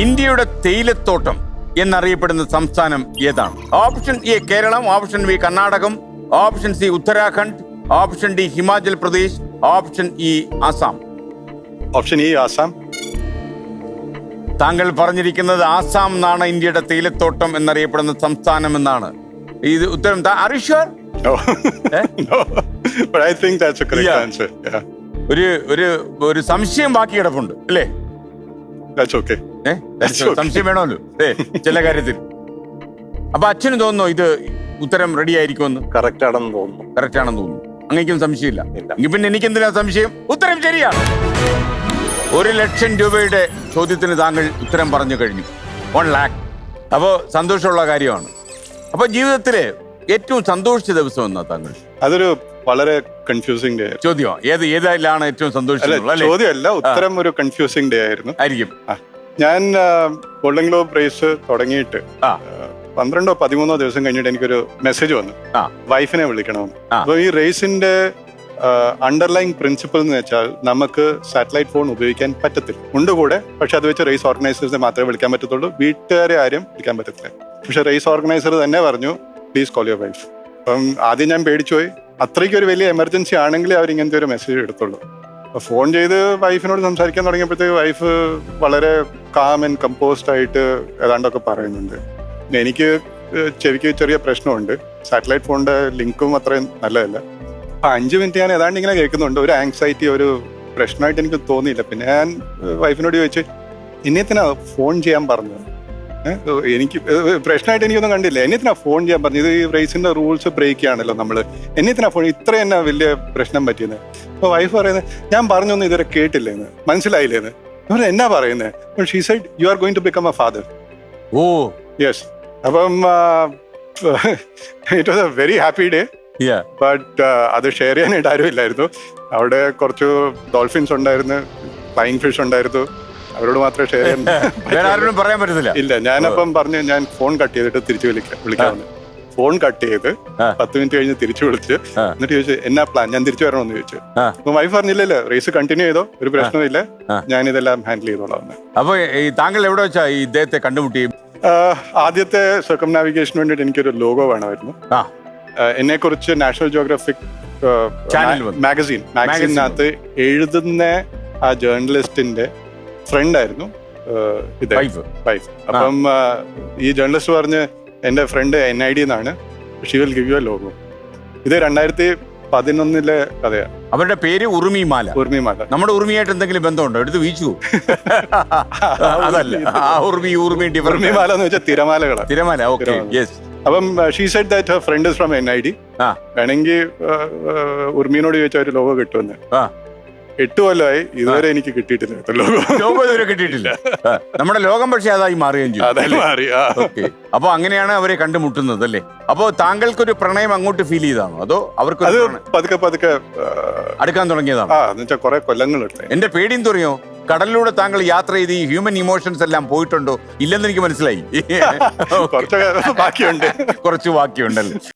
ഇന്ത്യയുടെ തേയിലത്തോട്ടം എന്നറിയപ്പെടുന്ന സംസ്ഥാനം ഏതാണ്? Option A Keralam option B Karnatakam option C Uttarakhand option D Himachal Pradesh option E Assam. Option E Assam. താങ്കൾ പറഞ്ഞിരിക്കുന്നത് ആസാം എന്നാണ് ഇന്ത്യയുടെ തേയിലത്തോട്ടം എന്നറിയപ്പെടുന്ന സംസ്ഥാനം എന്നാണ്. ഇത് ഉത്തരം. ഒരു ഒരു ഒരു സംശയം ബാക്കി കിടപ്പുണ്ട് അല്ലേ? Okay. സംശയം വേണമല്ലോ. ചില കാര്യത്തിൽ. അപ്പൊ അച്ഛന് തോന്നുന്നു ഇത് ഉത്തരം റെഡി ആയിരിക്കുമെന്ന്. കറക്റ്റ് ആണെന്ന് തോന്നുന്നു. കറക്റ്റ് ആണെന്ന് തോന്നുന്നു. അങ്ങേക്കും സംശയമില്ല. എങ്കിൽ പിന്നെ എനിക്ക് എന്തിനാ സംശയം? ഉത്തരം ശരിയാണ്. ഒരു ലക്ഷം രൂപയുടെ ചോദ്യത്തിന് താങ്കൾ ഉത്തരം പറഞ്ഞു കഴിഞ്ഞു. വൺ ലാക്ക് അപ്പോൾ സന്തോഷമുള്ള കാര്യമാണ്. അപ്പോൾ ജീവിതത്തിലെ ഏറ്റവും സന്തോഷിച്ച ദിവസം എന്നാ താങ്കൾ? അതൊരു വളരെ കൺഫ്യൂസിംഗ് ഡേ ചോദ്യം ഏത് ഏതായാലാണ് ഏറ്റവും സന്തോഷിച്ചത് ചോദ്യമല്ല ഉത്തരം ഒരു കൺഫ്യൂസിംഗ് ഡേ ആയിരുന്നു. ആയിരിക്കും. ഞാൻ ഗോൾഡൻ ഗ്ലോബ് പ്രൈസ് തുടങ്ങിയിട്ട് പന്ത്രണ്ടോ പതിമൂന്നോ ദിവസം കഴിഞ്ഞിട്ട് എനിക്കൊരു മെസ്സേജ് വന്നു. വൈഫിനെ വിളിക്കണമെന്ന്. അപ്പോൾ അപ്പൊ ഈ റേസിന്റെ അണ്ടർലൈൻ പ്രിൻസിപ്പിൾ എന്ന് വെച്ചാൽ നമുക്ക് സാറ്റലൈറ്റ് ഫോൺ ഉപയോഗിക്കാൻ പറ്റത്തില്ല. ഉണ്ട് കൂടെ പക്ഷെ അത് വെച്ച് റേസ് ഓർഗനൈസേഴ്സിനെ മാത്രമേ വിളിക്കാൻ പറ്റത്തുള്ളൂ. വീട്ടുകാരെ ആരും വിളിക്കാൻ പറ്റത്തില്ല. പക്ഷെ റേസ് ഓർഗനൈസർ തന്നെ പറഞ്ഞു പ്ലീസ് കോൾ യുവർ വൈഫ് അപ്പം ആദ്യം ഞാൻ പേടിച്ചു പോയി. അത്രയ്ക്ക് ഒരു വലിയ എമർജൻസി ആണെങ്കിലേ അവർ ഇങ്ങനത്തെ ഒരു മെസ്സേജ് എടുത്തുള്ളൂ. അപ്പൊ ഫോൺ ചെയ്ത് വൈഫിനോട് സംസാരിക്കാൻ തുടങ്ങിയപ്പോഴത്തേക്ക് വൈഫ് വളരെ കാം ആൻഡ് കമ്പോസ്ഡ് ആയിട്ട് ഏതാണ്ടൊക്കെ പറയുന്നുണ്ട്. എനിക്ക് ചെവിക്ക് ചെറിയ പ്രശ്നമുണ്ട്. സാറ്റലൈറ്റ് ഫോണിന്റെ ലിങ്കും അത്രയും നല്ലതല്ല. അപ്പൊ അഞ്ച് മിനിറ്റ് ഞാൻ ഏതാണ്ട് ഇങ്ങനെ കേൾക്കുന്നുണ്ട്. ഒരു ആങ്സൈറ്റി ഒരു പ്രശ്നമായിട്ട് എനിക്ക് തോന്നിയില്ല. പിന്നെ ഞാൻ വൈഫിനോട് ചോദിച്ചു ഇന്നത്തിനാ ഫോൺ ചെയ്യാൻ പറഞ്ഞത് എനിക്ക് പ്രശ്നമായിട്ട് എനിക്കൊന്നും കണ്ടില്ല. എന്നത്തിനാ ഫോൺ ചെയ്യാൻ പറഞ്ഞത് ഈ റേസിന്റെ റൂൾസ് ബ്രേക്ക് ചെയ്യാണല്ലോ നമ്മൾ എന്നത്തിനാ ഫോൺ ഇത്ര തന്നെ വലിയ പ്രശ്നം പറ്റിയത് അപ്പൊ വൈഫ് പറയുന്നത് ഞാൻ പറഞ്ഞൊന്നും ഇതുവരെ കേട്ടില്ലേന്ന്. മനസ്സിലായില്ലേന്ന്? പറഞ്ഞു, എന്നാ പറയുന്നത് she said you are going to become a father oh. Yes അപ്പം it was a very happy day. But അത് ഷെയർ ചെയ്യാനായിട്ട് ആരും ഇല്ലായിരുന്നു. അവിടെ കുറച്ച് ഡോൾഫിൻസ് ഉണ്ടായിരുന്നു ഫ്ലൈങ് ഫിഷ് ഉണ്ടായിരുന്നു. അവരോട് മാത്രമേ ഷെയർ ചെയ്യാൻ പറയാൻ പറ്റത്തില്ല. ഇല്ല. ഞാനപ്പം പറഞ്ഞു ഞാൻ ഫോൺ കട്ട് ചെയ്തിട്ട് തിരിച്ചു വിളിക്കാം വിളിക്കാമെന്ന്. ഫോൺ കട്ട് ചെയ്ത് പത്ത് മിനിറ്റ് കഴിഞ്ഞ് തിരിച്ചു വിളിച്ച് എന്നിട്ട് ചോദിച്ചു എന്നാ പ്ലാൻ ഞാൻ തിരിച്ചു വരണമെന്ന് ചോദിച്ചു. അപ്പൊ വൈഫ് പറഞ്ഞില്ലല്ലോ റേസ് കണ്ടിന്യൂ ചെയ്തോ? ഒരു പ്രശ്നമില്ല ഞാൻ ഇതെല്ലാം ഹാൻഡിൽ ചെയ്തോളാം അപ്പൊ താങ്കൾ എവിടെ വെച്ചാ ഈ ഇദ്ദേഹത്തെ കണ്ടുമുട്ടി? ആദ്യത്തെ സർക്കം നാവിഗേഷന് വേണ്ടിയിട്ട് എനിക്കൊരു ലോഗോ വേണമായിരുന്നു. എന്നെ കുറിച്ച് നാഷണൽ ജോഗ്രഫിക്. മാഗസീൻ മാഗസീനകത്ത് എഴുതുന്ന ആ ജേർണലിസ്റ്റിന്റെ ഫ്രണ്ട് ആയിരുന്നു ഇത്. വൈഫ് അപ്പം ഈ ജേർണലിസ്റ്റ് പറഞ്ഞ് എന്റെ ഫ്രണ്ട് എൻ ഐ ഡി എന്നാണ് she will give you logo ഇത് രണ്ടായിരത്തി പതിനൊന്നിലെ കഥയാണ് അവരുടെ പേര് ഉറുമിമാല. ഉറുമിമാല. നമ്മുടെ ഉറുമിയായിട്ട് എന്തെങ്കിലും ബന്ധമുണ്ടോ? എടുത്ത് വീച്ചു അതല്ല. ആ ഉറുമി ഉറുമി ഉറുമിമാല എന്ന് വെച്ചാൽ തിരമാലകളാണ് തിരമാല ഓക്കെ. യെസ് അപ്പം she said that friend is from N I D വേണമെങ്കിൽ ഉർമിനോട് ചോദിച്ചാൽ ഒരു ലോഗോ കിട്ടുമെന്ന്. എട്ട് കൊല്ലമായി ഇതുവരെ എനിക്ക് കിട്ടിയിട്ടില്ല കേട്ടോ ലോകം. ഇതുവരെ കിട്ടിയിട്ടില്ല. ആ, നമ്മുടെ ലോകം പക്ഷേ അതായി മാറുകയും ചെയ്യും അതായി മാറി ആ. ഓക്കെ. അപ്പൊ അങ്ങനെയാണ് അവരെ കണ്ടുമുട്ടുന്നത് അല്ലേ? അപ്പോ താങ്കൾക്കൊരു പ്രണയം അങ്ങോട്ട് ഫീൽ ചെയ്താണോ? അതോ അവർക്ക് അത് പതുക്കെ പതുക്കെ ആ, അടുക്കാൻ തുടങ്ങിയതാണോ? ആ കുറെ കൊല്ലങ്ങളെടുത്തേ എന്റെ പേടിയും തുറയോ കടലിലൂടെ താങ്കൾ യാത്ര ചെയ്ത് ഈ ഹ്യൂമൻ ഇമോഷൻസ് എല്ലാം പോയിട്ടുണ്ടോ? ഇല്ലെന്ന് എനിക്ക് മനസ്സിലായി. കുറച്ചൊക്കെ ബാക്കിയുണ്ട്. കുറച്ച് ബാക്കിയുണ്ടല്ലോ?